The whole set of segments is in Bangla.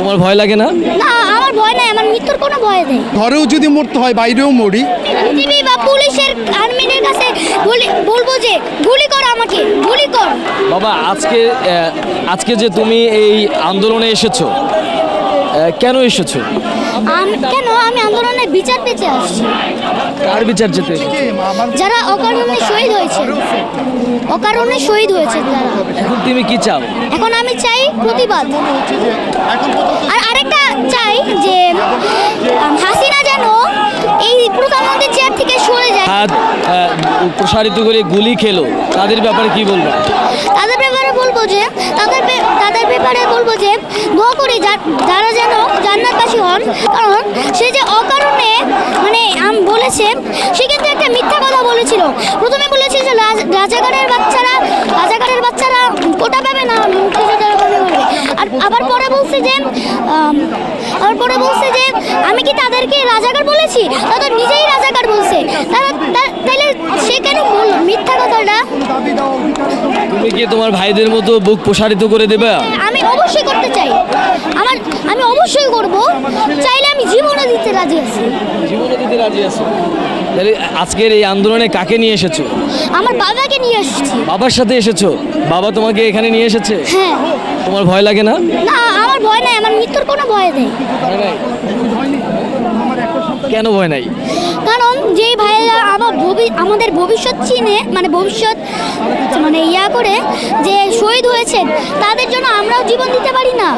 তোমার ভয় লাগে না? না আমার ভয় নাই আমার মৃত্যুর কোনো ভয় নেই। ঘরেও যদি মরতে হয় বাইরেও মরি। টিভি বা পুলিশের আর্মিদের কাছে বলি- বলব যে গুলি কর আমাকে গুলি কর। বাবা আজকে আজকে যে তুমি এই আন্দোলনে এসেছ কেন এসেছ? কেন? আমি আন্দোলনের বিচার পেতে আসছি। কার বিচার যেতে? যারা অকারণে শহীদ হয়েছে। অকারণে শহীদ হয়েছে যারা। এখন তুমি কি চাও? এখন আমি চাই প্রতিবাদ। আর আরেকটা চাই যে হাসিনা যেন এই প্রধানমন্ত্রীর চেয়ার থেকে সরে যায়। প্রসারিত করে গুলি খেলো। তাদের ব্যাপারে কি বলব? তাদের ব্যাপারে বলব যে ব্যাপারে বলব যে দোয়া করি যারা যেন জান্নাতবাসী হন, কারণ সে যে অকারণে মানে আম বলেছে, সে কিন্তু একটা মিথ্যা কথা বলেছিল। প্রথমে বলেছিল যে রাজ- রাজাকারের বাচ্চারা রাজাকারের বাচ্চারা কোটা পাবে না আর আবার পরে বলছে যে আবার পরে বলছে যে, আমি কি তাদেরকে রাজাকার বলেছি? তারা নিজেই রাজাকার বলছে। তারা তাইলে সে কেন মিথ্যা তুমি কি তোমার ভাইদের মতো বুক প্রসারিত করে দেবে? আমি অবশ্যই করতে চাই। আমার আমি অবশ্যই করব। চাইলে আমি জীবনও দিতে রাজি আছি। জীবনে দিতে রাজি আছো? তাহলে আজকের এই আন্দোলনে কাকে নিয়ে এসেছ? আমার বাবাকে নিয়ে আসছি বাবার সাথে এসেছ? বাবা তোমাকে এখানে নিয়ে এসেছে? হ্যাঁ। তোমার ভয় লাগে না? না আমার ভয় নাই। আমার মৃত্যুর কোনো ভয় নেই। কেন ভয় নাই? কারণ যেই আমার ভবি- আমাদের ভবিষ্যৎ চিনে মানে ভবিষ্যৎ মানে ইয়া করে যে শহীদ হয়েছেন তাদের জন্য আমরাও জীবন দিতে পারি না।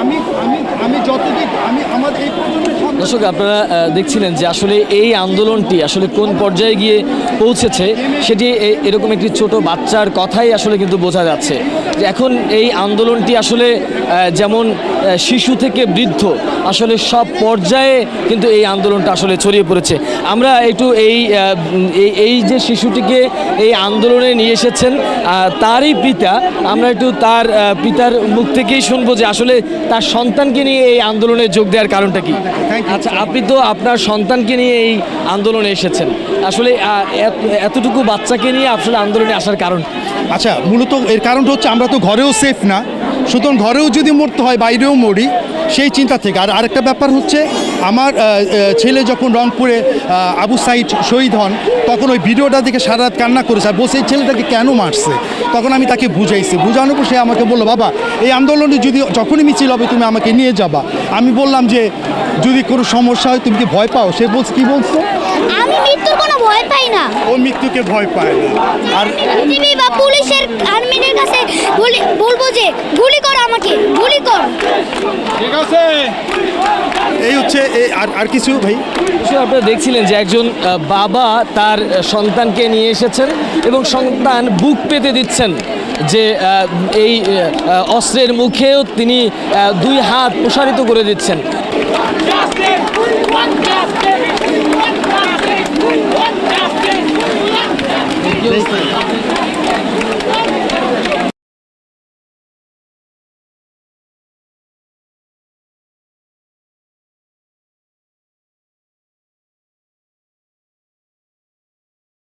আমি আমি আমি যতদিন আমি আমাদের এই প্রজন্মের সন্তান দর্শক আপনারা দেখছিলেন যে আসলে এই আন্দোলনটি আসলে কোন পর্যায়ে গিয়ে পৌঁছেছে সেটি এ- এরকম একটি ছোট বাচ্চার কথাই আসলে কিন্তু বোঝা যাচ্ছে। এখন এই আন্দোলনটি আসলে যেমন শিশু থেকে বৃদ্ধ আসলে সব পর্যায়ে কিন্তু এই আন্দোলনটা আসলে ছড়িয়ে পড়েছে। আমরা একটু এই এই- যে শিশুটিকে এই আন্দোলনে নিয়ে এসেছেন তারই পিতা আমরা একটু তার পিতার মুখ থেকেই শুনব যে আসলে তার সন্তানকে নিয়ে এই আন্দোলনে যোগ দেওয়ার কারণটা কি। আচ্ছা আপনি তো আপনার সন্তানকে নিয়ে এই আন্দোলনে এসেছেন। আসলে এতটুকু বাচ্চাকে নিয়ে আসলে আন্দোলনে আসার কারণ? আচ্ছা মূলত এর কারণটা হচ্ছে আমরা তো ঘরেও সেফ না। সুতরাং ঘরেও যদি মরতে হয়, বাইরেও মরি, সেই চিন্তা থেকে। আর আরেকটা ব্যাপার হচ্ছে, আমার ছেলে যখন রংপুরে আবু সাইদ শহীদ হন, তখন ওই ভিডিওটা দেখে সারা রাত কান্না করেছে। আর বসে ছেলেটাকে কেন মারছে? তখন আমি তাকে বুঝাইছি। বুঝানোর পর সে আমাকে বলল, বাবা, এই আন্দোলনে যদি যখনই মিছিল হবে, তুমি আমাকে নিয়ে যাবা। আমি বললাম যে, যদি কোনো সমস্যা হয়, তুমি কি ভয় পাও? সে বলছে, কী বলছো? মৃত্যুর কোনো ভয় পাই না। ও মৃত্যুকে ভয় পায় না। আর টিভি বা পুলিশের আর্মিদের কাছে বলি- বলব যে গুলি কর আমাকে গুলি কর। ঠিক আছে। এই হচ্ছে এই- আর আর কিছু ভাই? আপনারা দেখছিলেন যে একজন বাবা তার সন্তানকে নিয়ে এসেছেন এবং সন্তান বুক পেতে দিচ্ছেন যে এই অস্ত্রের মুখেও তিনি দুই হাত প্রসারিত করে দিচ্ছেন।